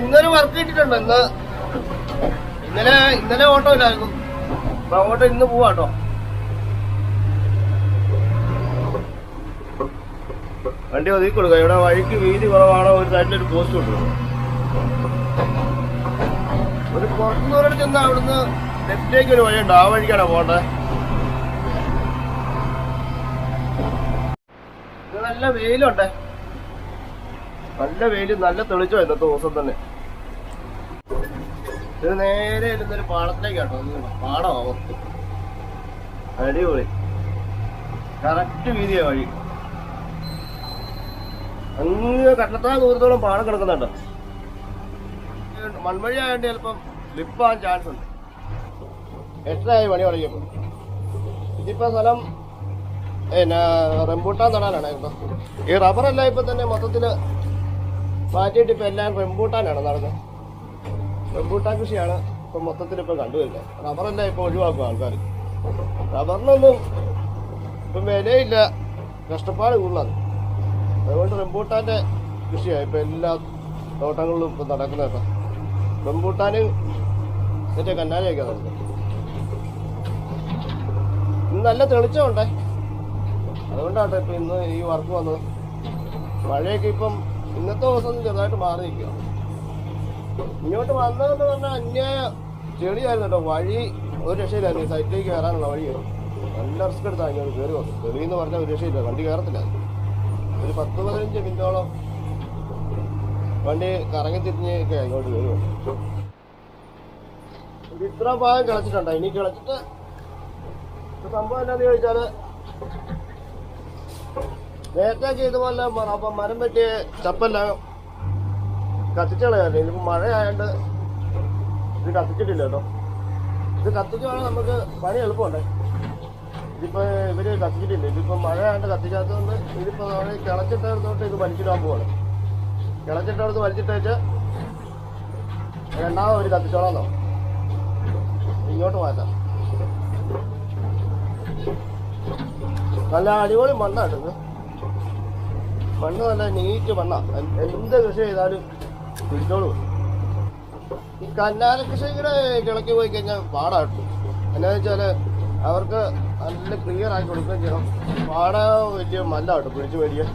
ഇന്നലെ വർക്ക് കിട്ടിയിട്ടുണ്ട്? ഇന്ന് ഇന്നലെ ഇന്നലെ ഓട്ടോ ഇല്ലായിരുന്നു. അപ്പൊ അങ്ങോട്ട് ഇന്ന് പോവാട്ടോ വണ്ടി ഒതുക്കി കൊടുക്കുക ഇവിടെ വഴിക്ക് വീതി കുറവാണോ? ഒരു ഒരു പോസ്റ്റ് കൊടുക്കണം. ഒരു പുറത്തുനിന്ന് ചെന്ന് അവിടുന്ന് ലെഫ്റ്റിലേക്ക് ഒരു വഴിയുണ്ട്. ആ വഴിക്കാണോ പോണ്ടേ ഇത് നല്ല വെയിലുണ്ട്. നല്ല വെയിൽ നല്ല തെളിച്ചോ ഇന്നത്തെ ദിവസം തന്നെ. ഇത് നേരെ ഇരുന്നൊരു പാടത്തിലേക്കാട്ടോ. ഇത് പാടമാവും അടിപൊളി. കറക്റ്റ് വീതിയാ വഴി. അങ്ങ് കട്ടത്താ ദൂരത്തോളം പാടം കിടക്കുന്നുണ്ട്. മൺവഴി ആയതുകൊണ്ട് ചിലപ്പം സ്ലിപ്പാൻ ചാൻസ് ഉണ്ട്. എട്ടരായി പണി തുടങ്ങിയപ്പോൾ ഇതിപ്പോ സ്ഥലം പിന്നെ റംബൂട്ടാൻ കേട്ടോ. ഈ റബ്ബറെല്ലാം ഇപ്പൊ തന്നെ മൊത്തത്തിൽ മാറ്റിയിട്ട് ഇപ്പൊ എല്ലാം റെമ്പൂട്ടാനാണ് നടന്നത്. റെമ്പൂട്ടാൻ കൃഷിയാണ് ഇപ്പൊ മൊത്തത്തിൽ ഇപ്പൊ കണ്ടുവരുന്നത്. റബ്ബറല്ല ഇപ്പൊ ഒഴിവാക്കും ആൾക്കാർ റബ്ബറിനൊന്നും ഇപ്പം വിലയില്ല. കഷ്ടപ്പാട് കൂടുതലാണ്. അതുകൊണ്ട് റെമ്പൂട്ടാന്റെ കൃഷിയാണ് ഇപ്പൊ എല്ലാ തോട്ടങ്ങളിലും ഇപ്പൊ നടക്കുന്നത് കേട്ടോ റംബൂട്ടാന് മറ്റേ കന്നാലിയൊക്കെ നടക്കുന്നത്. ഇന്ന് നല്ല തെളിച്ചമുണ്ടേ. അതുകൊണ്ടാട്ടോ ഇപ്പൊ ഇന്ന് ഈ വർക്ക് വന്നത്. മഴയൊക്കെ ഇപ്പം ഇന്നത്തെ ദിവസം ചെറുതായിട്ട് മാറി നിൽക്കുക. ഇങ്ങോട്ട് വന്നതെന്ന് പറഞ്ഞാൽ അന്യായ ചെളിയായിരുന്നു കേട്ടോ. വഴി ഒരു രക്ഷയില്ലായിരുന്നു. ഈ സൈറ്റിലേക്ക് കയറാനുള്ള വഴി നല്ല റിസ്ക് എടുത്താണ് ഇങ്ങോട്ട് കയറി വന്നു ചെളി എന്ന് പറഞ്ഞാൽ ഒരു രക്ഷയില്ല. വണ്ടി കയറത്തില്ല. ഒരു പത്ത് പതിനഞ്ച് മിനിറ്റോളം വണ്ടി കറങ്ങി തിരിഞ്ഞ് അങ്ങോട്ട് കയറി വന്നു. ഇത്ര ഭാഗം കിളച്ചിട്ടുണ്ടോ? ഇനി കിളച്ചിട്ട് സംഭവം എന്താണെന്ന് ചോദിച്ചാൽ നേരത്തെ ചെയ്ത പോലെ മ- അപ്പം മരം പറ്റിയ ചപ്പെല്ലാം കത്തിച്ചളയായിരുന്നു ആയതുകൊണ്ട് ഇത് കത്തിച്ചിട്ടില്ല കേട്ടോ. ഇത് കത്തിച്ച് വേണം നമുക്ക് പണി എളുപ്പമുണ്ട്. ഇതിപ്പോ ഇവർ കത്തിച്ചിട്ടില്ല. ഇതിപ്പോ മഴ ആയതുകൊണ്ട് കത്തിക്കാത്തതുകൊണ്ട് ഇതിപ്പോ നമ്മൾ കിളച്ചിട്ടെടുത്തോട്ട് ഇത് വലിച്ചിടാൻ പോവാണ്. കിളച്ചിട്ടെടുത്ത് വലിച്ചിട്ടേച്ച് രണ്ടാമത് അവർ കത്തിച്ചോളാന്നോ ഇങ്ങോട്ട് മാറ്റാം. നല്ല അടിപൊളി മണ്ണാണ് മണ്ണ് നല്ല നീറ്റ് മണ്ണാ എന്ത് കൃഷി ചെയ്താലും പിടിച്ചോളൂ. ഈ കന്നാല കൃഷി കൂടെ കിളക്കി പോയി കഴിഞ്ഞാൽ പാടാട്ടു എന്നാന്ന് വെച്ചാൽ അവർക്ക് നല്ല ക്ലിയർ ആക്കി കൊടുക്കുകയും ചെയ്യണം. പാട വലിയ മല്ലാട്ടോ പിടിച്ച് മേടിക്കാൻ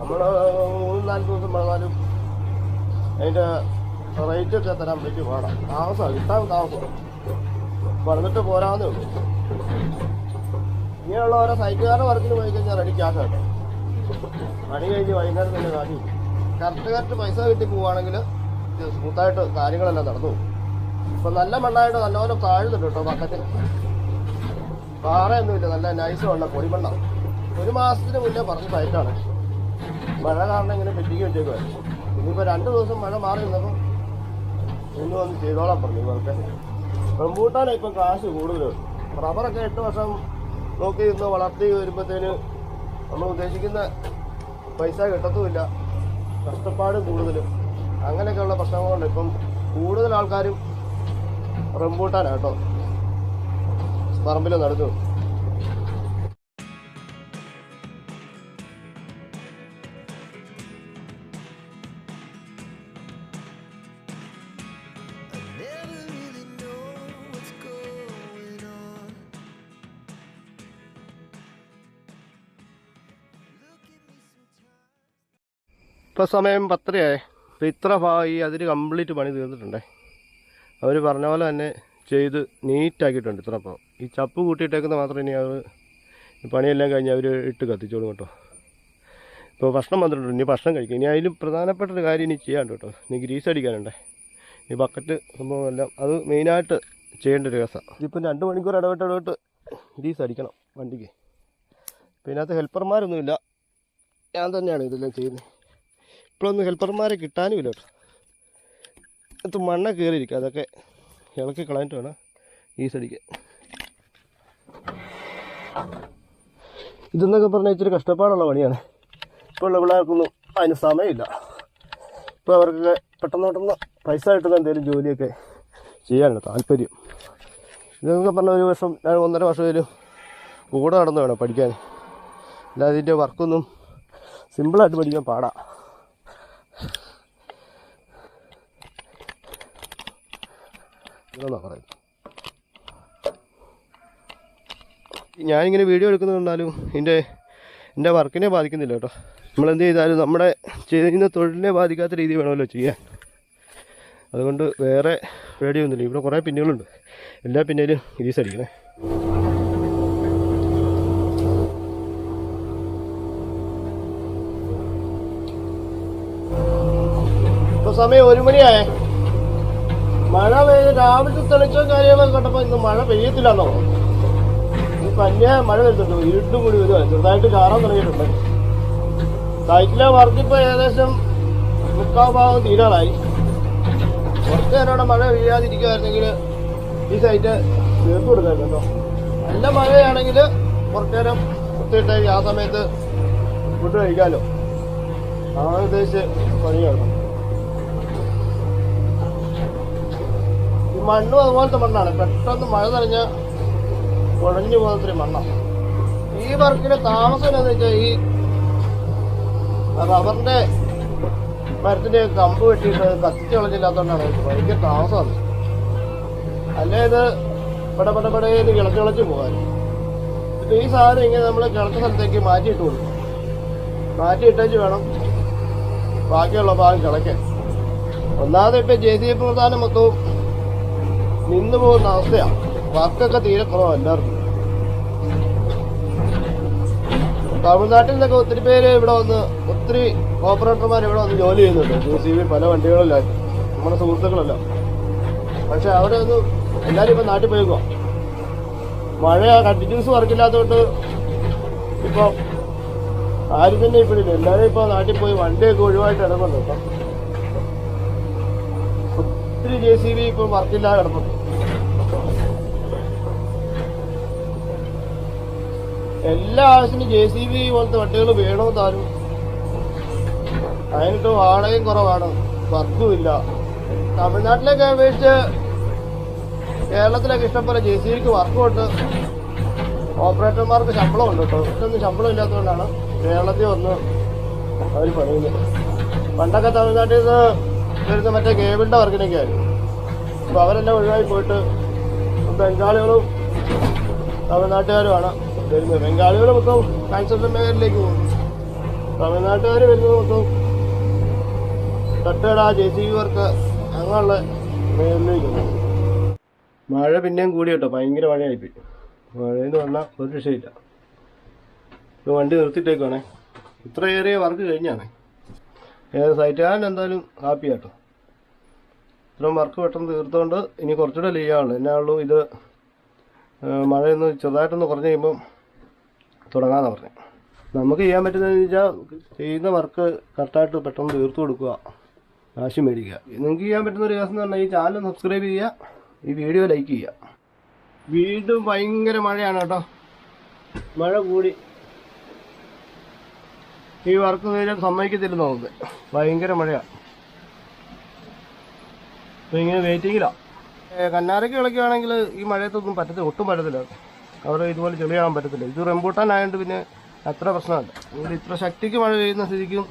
നമ്മൾ മൂന്ന് നാല് ദിവസം പറഞ്ഞാലും റേറ്റ് ഒക്കെ തരാൻ പറ്റി പാടാം. താമസം കിട്ടാൻ താമസം. പറഞ്ഞിട്ട് പോരാന്നേ ഉള്ളൂ. ഇങ്ങനെയുള്ള ഓരോ സൈറ്റുകാരുടെ വർക്കിന് പോയി കഴിഞ്ഞാൽ റെഡി ക്യാഷ് ആട്ടോ. പണി കഴിഞ്ഞ് വൈകുന്നേരം തന്നെ കാശ് കറക്റ്റ് കറക്റ്റ് പൈസ കിട്ടി പോവുകയാണെങ്കിൽ സ്മൂത്തായിട്ട് കാര്യങ്ങളെല്ലാം നടന്നു ഇപ്പൊ നല്ല മണ്ണായിട്ട് നല്ലപോലെ താഴ്ന്നുണ്ട് കേട്ടോ ബക്കറ്റിൽ പാറയൊന്നുമില്ല നല്ല നൈസ് വെള്ളം പൊടിമണ്ണ. ഒരു മാസത്തിന് മുന്നേ പറഞ്ഞ സൈറ്റാണ് മഴ കാരണം ഇങ്ങനെ പെറ്റിക്ക് വെച്ചേക്കുമായിരുന്നു ഇനിയിപ്പോൾ രണ്ട് ദിവസം മഴ മാറി നിന്നപ്പോൾ ഇന്ന് വന്ന് ചെയ്തോളാം പറഞ്ഞു ഇവർക്ക്. റംബൂട്ടാനാണ് ഇപ്പം കാശ് കൂടുതൽ റബ്ബറൊക്കെ എട്ട് വർഷം നോക്കി നിന്ന് വളർത്തി വരുമ്പോഴത്തേന് നമ്മൾ ഉദ്ദേശിക്കുന്ന പൈസ കിട്ടത്തുമില്ല. കഷ്ടപ്പാട് കൂടുതലും. അങ്ങനെയൊക്കെയുള്ള പ്രശ്നങ്ങളുണ്ട്. ഇപ്പം കൂടുതൽ ആൾക്കാരും റംബൂട്ടാനാട്ടോ പറമ്പിലും നടന്നു ഇപ്പോൾ സമയം പത്തരയായി അപ്പോൾ ഇത്ര ഭാഗം ഈ അതിര് കംപ്ലീറ്റ് പണി തീർന്നിട്ടുണ്ടേ. അവർ പറഞ്ഞ പോലെ തന്നെ ചെയ്ത് നീറ്റാക്കിയിട്ടുണ്ട് ഇത്ര അപ്പോൾ ഈ ചപ്പ് കൂട്ടിയിട്ടേക്കുന്ന മാത്രം ഇനി അവർ പണിയെല്ലാം കഴിഞ്ഞ് അവർ ഇട്ട് കത്തിച്ചോളും കേട്ടോ. ഇപ്പോൾ ഭക്ഷണം വന്നിട്ടുണ്ട് ഇനി ഭക്ഷണം കഴിക്കും. ഇനി അതിലും പ്രധാനപ്പെട്ട ഒരു കാര്യം ഇനി ചെയ്യാണ്ട് കേട്ടോ. ഇനി ഗ്രീസ് അടിക്കാനുണ്ടേ. ഈ ബക്കറ്റ് സംഭവം എല്ലാം അത് മെയിനായിട്ട് ചെയ്യേണ്ട ഒരു കേസാണ് ഇതിപ്പം രണ്ട് മണിക്കൂർ ഇടവിട്ട് ഇടവിട്ട് ഗ്രീസ് അടിക്കണം വണ്ടിക്ക്. പിന്നെ അതിനകത്ത് ഹെൽപ്പർമാരൊന്നുമില്ല. ഞാൻ തന്നെയാണ് ഇതെല്ലാം ചെയ്യുന്നത്. ഇപ്പോഴൊന്നും ഹെൽപ്പർമാരെ കിട്ടാനും ഇല്ല കേട്ടോ. അത് മണ്ണ കയറിയിരിക്കുക അതൊക്കെ ഇളക്കി കളഞ്ഞിട്ട് വേണം ഈ ഈസടിക്കാൻ ഇതെന്നൊക്കെ പറഞ്ഞാൽ ഇച്ചിരി കഷ്ടപ്പാടുള്ള പണിയാണ്. ഇപ്പോൾ ഉള്ള പിള്ളേർക്കൊന്നും അതിന് സമയമില്ല. ഇപ്പോൾ അവർക്കൊക്കെ പെട്ടെന്ന് പെട്ടെന്ന് പൈസ കിട്ടുന്ന എന്തെങ്കിലും ജോലിയൊക്കെ ചെയ്യാനാണ് താല്പര്യം. ഇതെന്നൊക്കെ പറഞ്ഞാൽ ഒരു വർഷം ഞാൻ ഒന്നര വർഷം വരും കൂടെ നടന്നു വേണം പഠിക്കാൻ. അല്ലാതെ ഇതിന്റെ വർക്കൊന്നും സിമ്പിളായിട്ട് പഠിക്കാൻ പാടാ. ഇതെന്നാ പറയുന്നത്. ഞാനിങ്ങനെ വീഡിയോ എടുക്കുന്നത് കണ്ടാലും എന്റെ എന്റെ വർക്കിനെ ബാധിക്കുന്നില്ല കേട്ടോ. നമ്മൾ എന്ത് ചെയ്താലും നമ്മുടെ ചെയ്യുന്ന തൊഴിലിനെ ബാധിക്കാത്ത രീതി വേണമല്ലോ ചെയ്യാൻ. അതുകൊണ്ട് വേറെ റേഡിയോ ഒന്നുമില്ല ഇവിടെ കുറേ പിന്നുകളുണ്ട്. എല്ലാ പിന്നിലും ഇരീസ് അടിക്കണേ. ഇപ്പൊ സമയം ഒരു മണിയായേ. മഴ പെയ്ത് രാവിലത്തെ തെളിച്ചോ കാര്യങ്ങളൊക്കെ കണ്ടപ്പോ ഇന്ന് മഴ പെയ്യത്തില്ലെന്നോ? ഈ അന്യായ മഴ വരുന്നുണ്ട്. ഇരുട്ടും കൂടി വരുവാ ചെറുതായിട്ട് ചാറാൻ തുടങ്ങിയിട്ടുണ്ട്. സൈറ്റിലെ വർക്കിപ്പോ ഏകദേശം മുക്കാൽ ഭാഗം തീരാറായി. കുറച്ച് നേരോടെ മഴ പെയ്യാതിരിക്കുമായിരുന്നെങ്കിൽ ഈ സൈറ്റ് തീർത്ത് കൊടുക്കായിരുന്നു നല്ല മഴയാണെങ്കിൽ കുറച്ചു നേരം കൃത്യമായിട്ട് ആ സമയത്ത് ഫുഡ് കഴിക്കാമല്ലോ ആ ഉദ്ദേശിച്ച് ഈ മണ്ണും അതുപോലത്തെ മണ്ണാണ്. പെട്ടെന്ന് മഴ നനഞ്ഞ കുഴഞ്ഞു പോകുന്നത്ര മണ്ണാണ്. ഈ വർക്കിന് താമസം എന്താന്ന് വെച്ചാൽ ഈ റബ്ബറിന്റെ മരത്തിന്റെ കമ്പ് വെട്ടിയിട്ട് കത്തിച്ച് കളഞ്ഞില്ലാത്തതുകൊണ്ടാണ് ഇത് ഭയങ്കര താമസമാണ് അല്ലേ ഇത് കിളച്ച് കിളച്ച് പോകാൻ. ഇപ്പൊ ഈ സാധനം ഇങ്ങനെ നമ്മൾ കിളച്ച സ്ഥലത്തേക്ക് മാറ്റിയിട്ട് കൊടുക്കും. മാറ്റിയിട്ടേച്ച് വേണം ബാക്കിയുള്ള ഭാഗം കിളയ്ക്കാൻ. ഒന്നാമത് ഇപ്പൊ ജെ സി മൊത്തവും നിന്നു പോകുന്ന അവസ്ഥയാണ് വർക്കൊക്കെ തീരെ കുറവാണ് എല്ലാവർക്കും. തമിഴ്നാട്ടിൽ നിന്നൊക്കെ ഒത്തിരി പേര് ഇവിടെ വന്ന് ഒത്തിരി ഓപ്പറേറ്റർമാർ ഇവിടെ വന്ന് ജോലി ചെയ്യുന്നുണ്ട്. ജെ സി ബി പല വണ്ടികളിലായിട്ട് നമ്മുടെ സുഹൃത്തുക്കളെല്ലാം. പക്ഷെ അവിടെ ഒന്ന് എല്ലാവരും ഇപ്പം നാട്ടിൽ പോയിക്കോ മഴ കണ്ടിന്യൂസ് വർക്കില്ലാത്തതുകൊണ്ട് ഇപ്പോൾ ആരും തന്നെ ഇപ്പോഴില്ല എല്ലാവരും ഇപ്പോൾ നാട്ടിൽ പോയി വണ്ടിയൊക്കെ ഒഴിവായിട്ട് ഇറങ്ങുന്നുണ്ട്. ഒത്തിരി ജെ സി ബി ഇപ്പം വർക്കില്ലാതെ കിടപ്പുണ്ട് എല്ലാ ആവശ്യത്തിനും ജെ സി ബി പോലത്തെ വണ്ടികൾ വേണമെന്നാലും അതിനിട്ട് വാടകയും കുറവാണ്. വർക്കും ഇല്ല തമിഴ്നാട്ടിലൊക്കെ അപേക്ഷിച്ച് കേരളത്തിലൊക്കെ ഇഷ്ടംപോലെ ജെ സി ബിക്ക് വർക്കുമുണ്ട്. ഓപ്പറേറ്റർമാർക്ക് ശമ്പളം ഉണ്ട് കേട്ടോ. ഇതൊന്നും ശമ്പളം ഇല്ലാത്തതുകൊണ്ടാണ് കേരളത്തിൽ വന്ന് അവർ പണിയുന്നത് പണ്ടൊക്കെ തമിഴ്നാട്ടിൽ നിന്ന് വരുന്ന മറ്റേ കേബിളിന്റെ വർക്കിനൊക്കെ ആയിരുന്നു അപ്പോൾ അവരെല്ലാം ഒഴിവായി പോയിട്ട് ബംഗാളികളും തമിഴ്നാട്ടുകാരുമാണ് വരുന്നത്. ബംഗാളികൾ മൊത്തം കൺസ്ട്രക്ഷൻ മേഖലയിലേക്ക് പോകും തമിഴ്നാട്ടുകാർ വരുന്നത് മൊത്തം തട്ടുകട ജെ സി ബി വർക്ക് അങ്ങനെയുള്ള മേഖലയിലേക്ക് പോകും മഴ പിന്നെയും കൂടി കേട്ടോ ഭയങ്കര മഴയായിപ്പോയി. മഴയെന്ന് പറഞ്ഞാൽ ഒരു രക്ഷയില്ല. വണ്ടി നിർത്തിയിട്ടേക്കുവാണേ. ഇത്ര വർക്ക് കഴിഞ്ഞാണേ. ഏത് സൈറ്റുകാരൻ എന്തായാലും ഹാപ്പി ആട്ടോ. ഇത്രയും വർക്ക് പെട്ടെന്ന് തീർത്തുകൊണ്ട് ഇനി കുറച്ചുകൂടെ ലീവാണ് എന്നാ ഉള്ളൂ ഇത് മഴയൊന്ന് ചെറുതായിട്ടൊന്ന് കുറഞ്ഞ് കഴിയുമ്പം തുടങ്ങാമെന്ന് പറഞ്ഞു. നമുക്ക് ചെയ്യാൻ പറ്റുന്നതെന്ന് വെച്ചാൽ ചെയ്യുന്ന വർക്ക് കറക്റ്റായിട്ട് പെട്ടെന്ന് തീർത്തു കൊടുക്കുക. കാശ് മേടിക്കുക. നിങ്ങൾക്ക് ചെയ്യാൻ പറ്റുന്ന ഒരു കേസ് എന്ന് പറഞ്ഞാൽ ഈ ചാനൽ സബ്സ്ക്രൈബ് ചെയ്യുക ഈ വീഡിയോ ലൈക്ക് ചെയ്യുക. വീണ്ടും ഭയങ്കര മഴയാണ് കേട്ടോ. മഴ കൂടി. ഈ വർക്ക് തീരെ സമ്മതിക്കത്തില്ല നമുക്ക് ഭയങ്കര മഴയാണ് അപ്പോൾ ഇങ്ങനെ വെയിറ്റിങ്ങിലാണ് കന്നാരക്ക് കളിക്കുകയാണെങ്കിൽ ഈ മഴയത്തൊന്നും പറ്റത്തില്ല ഒട്ടും പറ്റത്തില്ല. അവിടെ ഇതുപോലെ ചെളിയാകാൻ പറ്റത്തില്ല. ഇത് റെമ്പൂട്ടാൻ ആയതുകൊണ്ട് പിന്നെ അത്ര പ്രശ്നമല്ല. ഇവിടെ ഇത്ര ശക്തിക്ക് മഴ പെയ്യുന്ന സ്ഥിതിക്കും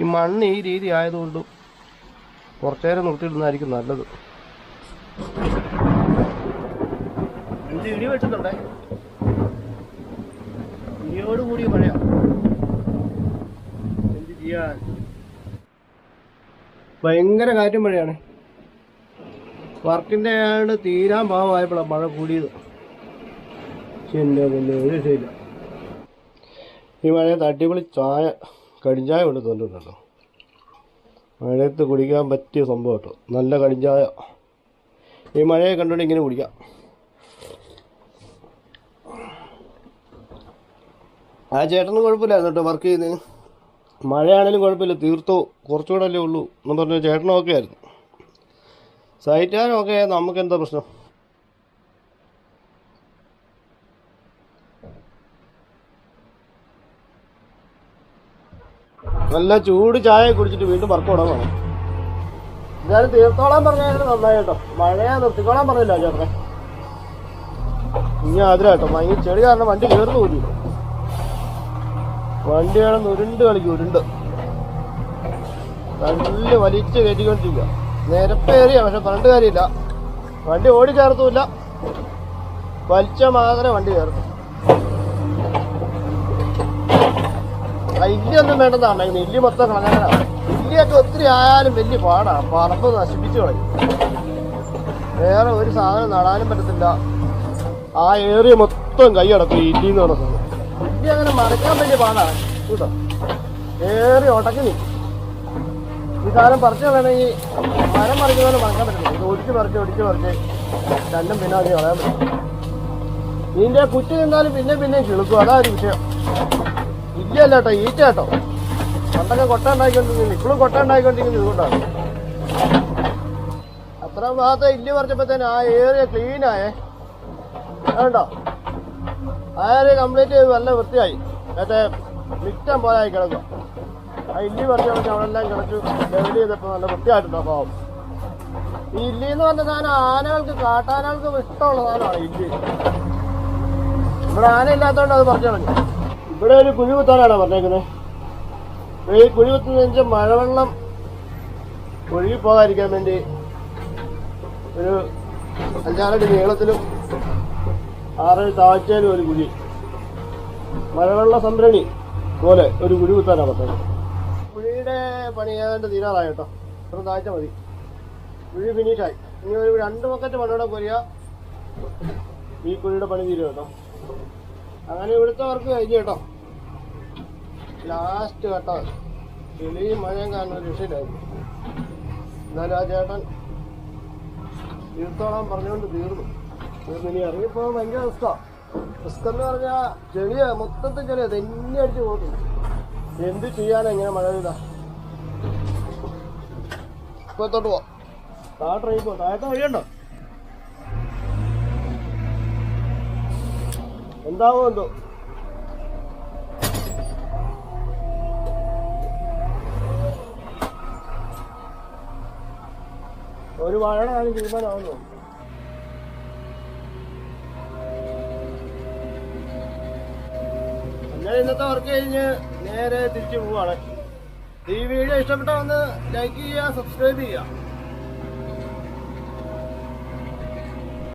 ഈ മണ്ണ് ഈ രീതി ആയതുകൊണ്ടും കുറച്ചേരം നിർത്തിയിടുന്നതായിരിക്കും നല്ലത്. ഇടി വെച്ചിട്ടുണ്ടേ ഇടിയോടുകൂടി മഴയാണ് ഭയങ്കര കാറ്റും മഴയാണ്. വർക്കിന്റെ ആണ് തീരാൻ പാവമായപ്പോഴാണ് മഴ കൂടിയത്. എന്റെ ഈ മഴയത്ത് അടിപൊളി ചായ കടിഞ്ചായ കൊണ്ട് തന്നിട്ടുണ്ടോ മഴയത്ത് കുടിക്കാൻ പറ്റിയ സംഭവം കേട്ടോ. നല്ല കടിഞ്ചായ ഈ മഴയെ കണ്ടുകൊണ്ട് ഇങ്ങനെ കുടിക്കാം. ആ ചേട്ടന് കുഴപ്പമില്ലായിരുന്നു കേട്ടോ വർക്ക് ചെയ്യുന്നതിന് മഴയാണെങ്കിലും കുഴപ്പമില്ല. തീർത്തോ? കുറച്ചുകൂടെ അല്ലേ ഉള്ളൂ എന്ന് പറഞ്ഞ ചേട്ടനൊക്കെ ആയിരുന്നു. സൈറ്റാനൊക്കെ നമുക്ക് എന്താ പ്രശ്നം? നല്ല ചൂട് ചായ കുടിച്ചിട്ട് വീണ്ടും വർക്ക് തുടങ്ങണം എന്തായാലും തീർത്തോളാൻ പറഞ്ഞാൽ നന്നായി കേട്ടോ. മഴയെ നിർത്തിക്കോളാൻ പറഞ്ഞില്ല ചേട്ടനെ. ഇനി അതിലാ കേട്ടോ. ഭയങ്കര ചെടി കാരണം വണ്ടി കയറുന്നു പോലും വണ്ടിയാണെന്ന് ഉരുണ്ട് കളിക്കും ഉരുണ്ട്. നല്ല വലിച്ച് കയറ്റിക്കൊണ്ടിരിക്കുക. നിരപ്പേറിയ പക്ഷെ പറഞ്ഞിട്ട് കാര്യമില്ല. വണ്ടി ഓടി ചേർത്തുമില്ല. വലിച്ച മാത്രമേ വണ്ടി ആ ഇല്ലിയൊന്നും വേണ്ടതാണ് ഇല്ലി മൊത്തം കളഞ്ഞാലാണ് ഇല്ലിയൊക്കെ ഒത്തിരി ആയാലും വലിയ പാടാണ് പറമ്പ് നശിപ്പിച്ചു കളയും. വേറെ ഒരു സാധനം നടാനും പറ്റത്തില്ല. ആ ഏറിയ മൊത്തം കൈ അടക്കും ഈ ഇല്ലി പറഞ്ഞ ഇല്ലി അങ്ങനെ മറക്കാൻ വലിയ പാടാണ്. കേട്ടോ? ഏറി ഉടക്കി ഈ സാധനം പറിച്ചു കളയണമെങ്കിൽ മരം മറിക്കുന്ന പോലെ മറക്കാൻ പറ്റില്ല ഇത് ഒടിച്ച് പറിച്ച് ഒടിച്ച് പറിച്ച് രണ്ടും പിന്നെ അധികം കളയാൻ പറ്റും. ഇതിന്റെ കുറ്റി നിന്നാലും പിന്നെ പിന്നെ അതാ ഒരു വിഷയം. ഇല്ലല്ല കേട്ടോ ഈറ്റ കേട്ടോ. പണ്ടൊക്കെ കൊട്ട ഉണ്ടായിക്കൊണ്ടിരിക്കുന്നു ഇപ്പോഴും കൊട്ട ഉണ്ടായിക്കൊണ്ടിരിക്കുന്നു ഇതുകൊണ്ടാണ്. അത്ര ഭാഗത്ത് ഇല്ലി പറിച്ചപ്പോഴത്തേന് ആ ഏരിയ ക്ലീനായേ വേണ്ടോ ഏരിയ കംപ്ലീറ്റ് നല്ല വൃത്തിയായി. മറ്റേ മിറ്റം പോലെ ആയി കിടക്കും. ആ ഇല്ലി പറിച്ചപ്പോൾ അവിടെ അവിടെല്ലാം കിടച്ചു ലെവൽ ചെയ്തപ്പോൾ നല്ല വൃത്തിയായിട്ടുണ്ടോ പാവം. ഈ ഇല്ലി എന്ന് പറഞ്ഞ സാധനം ആനകൾക്ക് കാട്ടാനകൾക്ക് ഇഷ്ടമുള്ള സാധനമാണ് ഇല്ലി. ഇവിടെ ആന ഇല്ലാത്തതുകൊണ്ട് അത് പറിച്ചു കളഞ്ഞു. ഇവിടെ ഒരു കുഴി കുത്താനാണ് പറഞ്ഞേക്കുന്നത് ഈ കുഴി കുത്തുന്ന വെച്ചാൽ മഴവെള്ളം ഒഴുകി പോകാതിരിക്കാൻ വേണ്ടി ഒരു അഞ്ചാറടി നീളത്തിലും ആറടി താഴ്ചയിലും ഒരു കുഴി. മഴവെള്ള സംഭരണി പോലെ ഒരു കുഴി കുത്താനാണ് പറഞ്ഞത് കുഴിയുടെ പണി ഏതാണ്ട് തീരാറായി കേട്ടോ. ഇത്ര താഴ്ച മതി. കുഴി ഫിനിഷായി ഇനി ഒരു രണ്ട് ബക്കറ്റ് മണ്ണോടെ കൊരിയ ഈ കുഴിയുടെ പണി തീരും കേട്ടോ. അങ്ങനെ ഇവിടുത്തെ വർക്ക് കഴിഞ്ഞു കേട്ടോ. ലാസ്റ്റ് കേട്ടോ ചെളിയും മഴയും കാരണം ഒരു രക്ഷയിലായിരുന്നു എന്നാലും ആ ചേട്ടൻ തീർത്തോളാൻ പറഞ്ഞുകൊണ്ട് തീർന്നു. തീർന്നു ഇനി ഇറങ്ങിപ്പോകാൻ ഭയങ്കര അവസ്ഥ റിസ്ക് എന്ന് പറഞ്ഞാൽ ചെളിയ മൊത്തത്തിൽ ചെളിയ. തന്നെ അടിച്ച് പോകുന്നു എന്ത് ചെയ്യാനാ ഇങ്ങനെ മഴ പെയ്താ? ഇപ്പത്തോട്ട് പോവാം? താഴെ ട്രെയിൻ പോ താഴത്തെ വഴിയുണ്ടോ എന്താവോ എന്തോ? ഒരു വാഴ കാര്യം തീരുമാനമാവുന്നു ഇന്നത്തെ വർക്ക് കഴിഞ്ഞ് നേരെ തിരിച്ചു പോവാണ്. ഈ വീഡിയോ ഇഷ്ടപ്പെട്ട ഒന്ന് ലൈക്ക് ചെയ്യുക സബ്സ്ക്രൈബ് ചെയ്യുക.